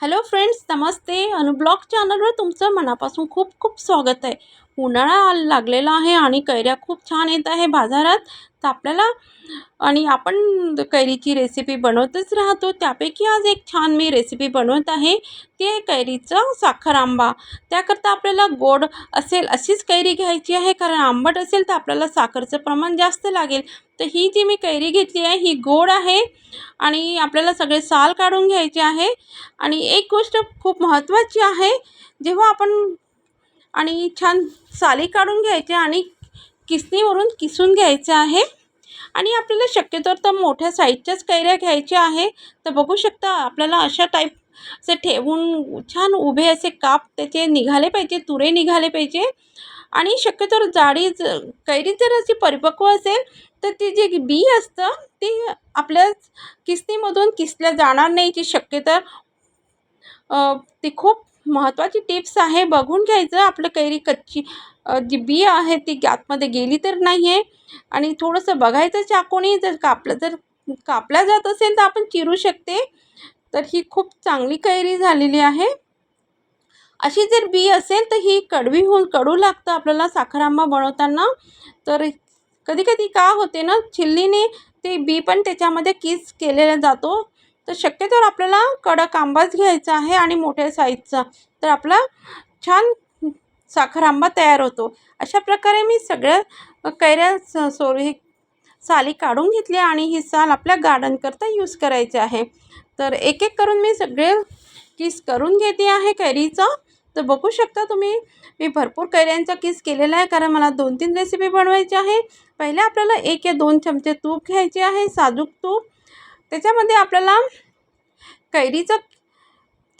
Hello friends नमस्ते. अनुब्लॉग चॅनलवर तुमचं मनापासून खूप खूप स्वागत आहे. उन्हाळा लागलेला आहे आणि कैऱ्या खूप छान येत आहे बाजारात. तर आपल्याला आणि आपण कैरीची रेसिपी बनवतच राहतो. त्यापैकी आज एक छान मी रेसिपी बनवत आहे. ते कैरीचं साखर आंबा. त्याकरता आपल्याला गोड असेल अशीच कैरी घ्यायची आहे. कारण आंबट असेल तर आपल्याला साखरचं प्रमाण जास्त लागेल. तर ही जी मी कैरी घेतली आहे ही गोड आहे आणि आपल्याला सगळे साल काढून घ्यायचे आहे. आणि एक गोष्ट खूप महत्त्वाची आहे. जेव्हा आपण आणि छान साली काढून घ्यायचे आणि किसणीवरून किसून घ्यायचं आहे. आणि आपल्याला शक्यतो तर मोठ्या साईजच्याच कैऱ्या घ्यायच्या आहे. तर बघू शकता आपल्याला अशा टाईप असे ठेवून छान उभे असे काप त्याचे निघाले पाहिजे तुरे निघाले पाहिजे. आणि शक्यतो जाडी ज कैरी जर अशी परिपक्व असेल तर ती जी बी असतं ती आपल्या किसणीमधून किसल्या जाणार नाही. जी शक्यतो ती खूप महत्त्वाची टिप्स आहे. बघून घ्यायचं. आपलं कैरी कच्ची जी बी आहे ती आतमध्ये गेली तर नाही आहे आणि थोडंसं बघायचं चाकूने. जर कापलं जर कापला जात असेल तर आपण चिरू शकते. तर ही खूप चांगली कैरी झालेली आहे. अशी जर बी असेल तर ही कडवी होऊन कडू लागतं आपल्याला साखर आंबा बनवताना. तर कधी कधी का होते ना छिल्लीने ते बी पण त्याच्यामध्ये किस केलेला जातो. तर शक्यतोवर आपल्याला कडक आंबाच घ्यायचा आहे आणि मोठ्या साईजचा. तर आपला छान साखर आंबा तयार होतो. अशा प्रकारे मी सगळ्या कैऱ्या स हे साली काढून घेतली आणि ही साल आपल्या गार्डनकरता यूज करायची आहे. तर एक एक करून मी सगळे किस करून घेते आहे कैरीचं. तर बघू शकता तुम्ही मी भरपूर कैऱ्यांचा किस केलेला आहे कारण मला दोन तीन रेसिपी बनवायची आहे. पहिले आपल्याला एक या दोन चमचे तूप घ्यायचे आहे साजूक तूप त्याच्यामध्ये आपल्याला कैरीचा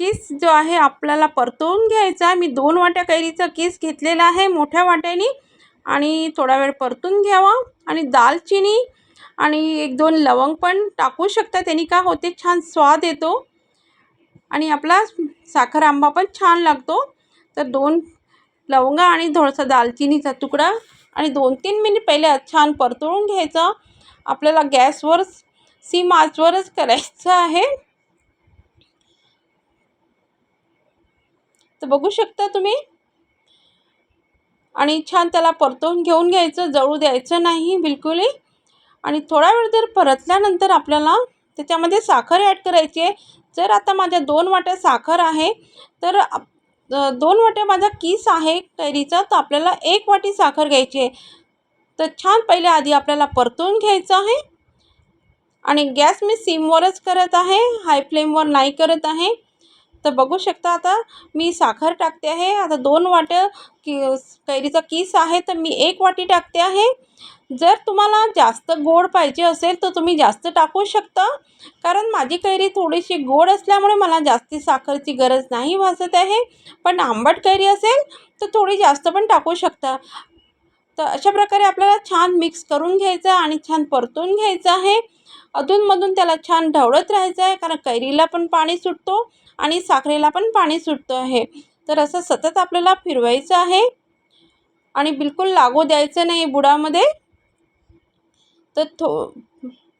केस जो आहे आपल्याला परतवून घ्यायचा. आहे मी दोन वाट्या कैरीचा केस घेतलेला आहे मोठ्या वाट्याने आणि थोडा वेळ परतून घ्यावा. आणि दालचिनी आणि एक दोन लवंग पण टाकू शकता. त्यांनी का होते? छान स्वाद येतो. आणि आपला साखर आंबा पण छान लागतो. तर दोन लवंगा आणि थोडासा दालचिनीचा तुकडा आणि दोन तीन मिनिट पहिले छान परतळून घ्यायचं. आपल्याला गॅसवर सीम आजवरच करायचं आहे. तर बघू शकता तुम्ही. आणि छान त्याला परतवून घेऊन घ्यायचं जळू द्यायचं नाही बिलकुलही. आणि थोडा वेळ जर परतल्यानंतर आपल्याला त्याच्यामध्ये साखर ॲड करायची आहे. जर आता माझ्या दोन वाट्या साखर आहे तर दोन वाट्या माझा किस आहे कैरीचा तर आपल्याला एक वाटी साखर घ्यायची आहे. तर छान पहिले आधी आपल्याला परतवून घ्यायचं आहे. आणि गॅस मी सिमवरच करत आहे हाय फ्लेमवर नाही करत आहे. तर बघू शकता आता मी साखर टाकते आहे. आता दोन वाट्या कि कैरीचा किस आहे तर मी एक वाटी टाकते आहे. जर तुम्हाला जास्त गोड पाहिजे असेल तर तुम्ही जास्त टाकू शकता. कारण माझी कैरी थोडीशी गोड असल्यामुळे मला जास्ती साखरची गरज नाही भासत आहे. पण आंबट कैरी असेल तर थोडी जास्त पण टाकू शकता. तर अशा प्रकारे आपल्याला छान मिक्स करून घ्यायचं आहे आणि छान परतून घ्यायचं आहे. अधूनमधून त्याला छान ढवळत राहायचं आहे कारण कैरीला पण पाणी सुटतो आणि साखरेला पण पाणी सुटतं आहे. तर असं सतत आपल्याला फिरवायचं आहे. आणि बिलकुल लागू द्यायचं नाही बुडामध्ये. तर थो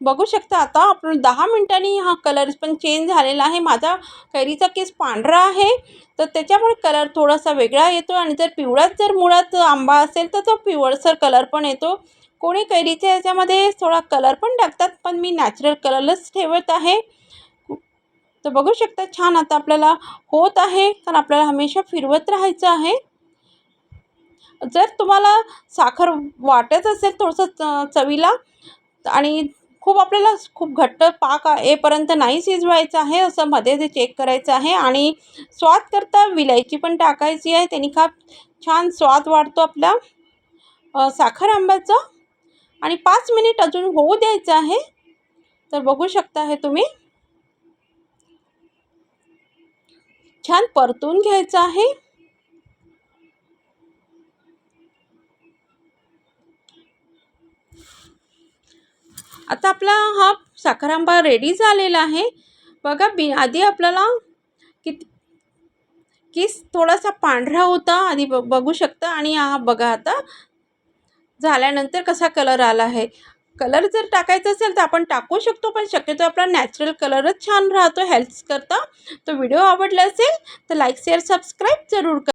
बघू शकता आता आपण दहा मिनटांनी हा कलर पण चेंज झालेला आहे. माझा कैरीचा केस पांढरा आहे तर त्याच्यामुळे कलर थोडासा वेगळा येतो आणि जर पिवळाच जर मुळात आंबा असेल तर तो पिवळसर कलर पण येतो. कोणी कैरीच्या याच्यामध्ये थोडा कलर पण टाकतात पण मी नॅचरल कलरच ठेवत आहे. तर बघू शकता छान आता आपल्याला होत आहे कारण आपल्याला हमेशा फिरवत राहायचं आहे. जर तुम्हाला साखर वाटत असेल थोडंसं च चवीला आणि खूप आपल्याला खूप घट्ट पाक येपर्यंत नाही शिजवायचं आहे असं मध्ये ते चेक करायचं आहे. आणि स्वाद करता विलायची पण टाकायची आहे. त्यांनी का छान स्वाद वाढतो आपला. साखर आंब्याचा. आणि पाच मिनिट अजून होऊ द्यायचं आहे. तर बघू शकता हे तुम्ही. छान परतून घ्यायचं आहे. आता आपला हा साखर आंबा रेडी झालेला आहे. बघा बी आधी आपल्याला किती किस थोडासा पांढरा होता आधी ब बघू शकता. आणि हा बघा आता झाल्यानंतर कसा कलर आला आहे. कलर जर टाकायचा असेल तर आपण टाकू शकतो पण शक्यतो आपला नॅचरल कलरच छान राहतो हेल्थकरता तो व्हिडिओ आवडला असेल तर लाईक शेअर सबस्क्राईब जरूर कर.